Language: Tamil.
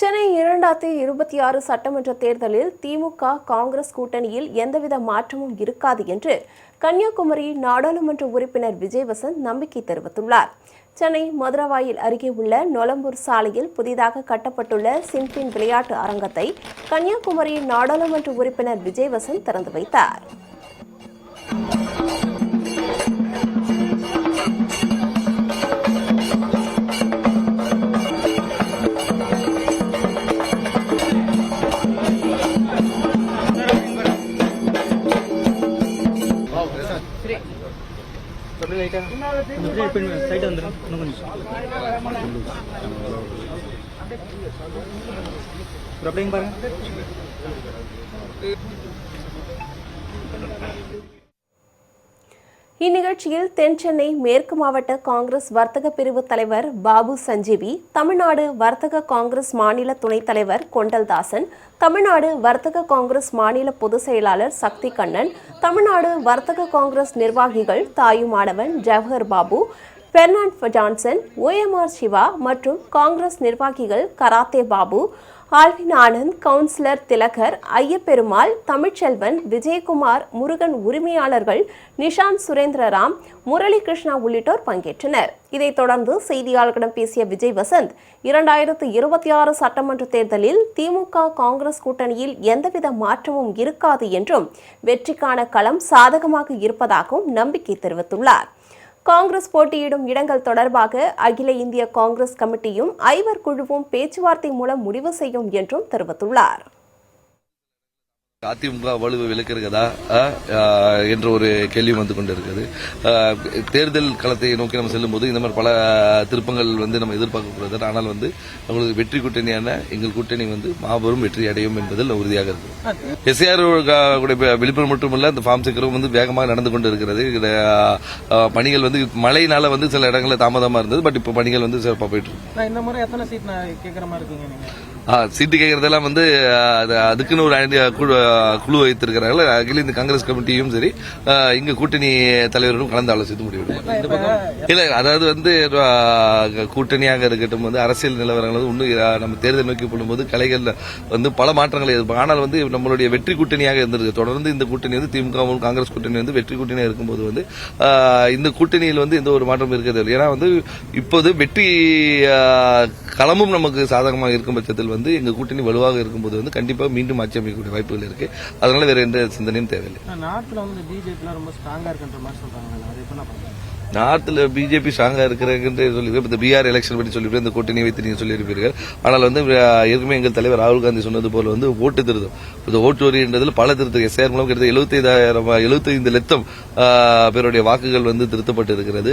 சென்னை இரண்டாயிரத்தி இருபத்தி ஆறு சட்டமன்ற தேர்தலில் திமுக காங்கிரஸ் கூட்டணியில் எந்தவித மாற்றமும் இருக்காது என்று கன்னியாகுமரி நாடாளுமன்ற உறுப்பினர் விஜய் நம்பிக்கை தெரிவித்துள்ளார். சென்னை மதுரவாயில் அருகே உள்ள நொலம்பூர் சாலையில் புதிதாக கட்டப்பட்டுள்ள சிம்பின் விளையாட்டு அரங்கத்தை கன்னியாகுமரி நாடாளுமன்ற உறுப்பினர் விஜய் திறந்து வைத்தார். சைடு வந்துடும் இன்னும் கொஞ்சம். அப்புறம் அப்படிங்க பாருங்க. இந்நிகழ்ச்சியில் தென் சென்னை மேற்கு மாவட்ட காங்கிரஸ் வர்த்தக பிரிவு தலைவர் பாபு சஞ்சீவி தமிழ்நாடு வர்த்தக காங்கிரஸ் மாநில துணைத் தலைவர் கொண்டல்தாசன் தமிழ்நாடு வர்த்தக காங்கிரஸ் மாநில பொதுச் செயலாளர் சக்தி கண்ணன் தமிழ்நாடு வர்த்தக காங்கிரஸ் நிர்வாகிகள் Thayumanavan Jawahar Babu Fernand Johnson OMR Siva மற்றும் காங்கிரஸ் நிர்வாகிகள் karate Babu Alvin Anand councillor Thilagar Ayyaperumal Tamilselvan Vijayakumar Murugan உரிமையாளர்கள் நிஷாந்த் சுரேந்திரராம் முரளி கிருஷ்ணா உள்ளிட்டோர் பங்கேற்றனர். இதைத் தொடர்ந்து செய்தியாளர்களிடம் பேசிய விஜய் வசந்த் இரண்டாயிரத்து இருபத்தி ஆறு சட்டமன்ற தேர்தலில் திமுக காங்கிரஸ் கூட்டணியில் எந்தவித மாற்றமும் இருக்காது என்றும் வெற்றிக்கான களம் சாதகமாக இருப்பதாகவும் நம்பிக்கை தெரிவித்துள்ளார். காங்கிரஸ் போட்டியிடும் இடங்கள் தொடர்பாக அகில இந்திய காங்கிரஸ் கமிட்டியும் ஐவர் குழுவும் பேச்சுவார்த்தை மூலம் முடிவு செய்யும் என்றும் தெரிவித்துள்ளார். அதிமுக வலுவை விளக்கிறதா என்ற ஒரு கேள்வி வந்து கொண்டிருக்கிறது தேர்தல் களத்தை நோக்கி நம்ம செல்லும்போது இந்த மாதிரி பல திருப்பங்கள் வந்து நம்ம எதிர்பார்க்கக்கூடாது. ஆனால் வந்து அவங்களுக்கு வெற்றி கூட்டணியான எங்கள் கூட்டணி வந்து மாபெரும் வெற்றி அடையும் என்பதில் உறுதியாக இருக்கு எஸ்ஆர் விழிப்புணர்வு மட்டுமல்ல இந்த ஃபார்ம் சீக்கிரம் வந்து வேகமாக நடந்து கொண்டு இருக்கிறது பணிகள் வந்து மழையினால வந்து சில இடங்களில் தாமதமாக இருந்தது. பட் இப்போ பணிகள் வந்து சிறப்பாக போயிட்டு இருக்கு. சீட்டு கேட்கறதெல்லாம் வந்து அதுக்குன்னு ஒரு குழு குழு வைத்திருக்கிறார்கள். அகில இந்த காங்கிரஸ் கமிட்டியும் சரி இங்க கூட்டணி தலைவர்களும் கலந்து ஆலோசித்து முடிவெடுக்கும் இல்ல அதாவது வந்து கூட்டணியாக இருக்கட்டும் வந்து அரசியல் நிலவரங்கள் வந்து இன்னும் நம்ம தேர்தல் நோக்கி போடும்போது கலைகள் வந்து பல மாற்றங்களை எதிர்ப்பு ஆனால் வந்து நம்மளுடைய வெற்றி கூட்டணியாக இருந்திருக்கு தொடர்ந்து இந்த கூட்டணி வந்து திமுகவும் காங்கிரஸ் கூட்டணி வந்து வெற்றி கூட்டணியாக இருக்கும்போது வந்து இந்த கூட்டணியில் வந்து எந்த ஒரு மாற்றம் இருக்கிறது இல்லை. ஏன்னா வந்து இப்போது வெற்றி களமும் நமக்கு சாதகமாக இருக்கும் பட்சத்தில் வந்து எங்க கூட்டணி வலுவாக இருக்கும்போது வந்து கண்டிப்பா மீண்டும் ஆட்சி அமைக்கக்கூடிய வாய்ப்புகள் இருக்கு. அதனால வேற எந்த சிந்தனையும் தேவையில்லை. நார்த்தில் வந்து பிஜேபிலாம் ரொம்ப ஸ்ட்ராங்காக இருக்குன்ற மாதிரி சொல்றாங்க நார்த்தில் பிஜேபி ஸ்ட்ராங்கா இருக்கிறது சொல்லி இந்த பிஆர் எலெக்ஷன் பற்றி சொல்லி இந்த கூட்டணி வைத்து நீங்க சொல்லியிருப்பீர்கள். ஆனால் வந்து ஏற்கனவே எங்கள் தலைவர் ராகுல் காந்தி சொன்னது போல வந்து ஓட்டு திருத்தம். இந்த ஓட்டு வரின்றதுல பல திருத்தம். எஸ்ஆர் மூலம் கிட்டத்தட்ட எழுபத்தைந்தாயிரம் எழுபத்தைந்து லட்சம் பேருடைய வாக்குகள் வந்து திருத்தப்பட்டு இருக்கிறது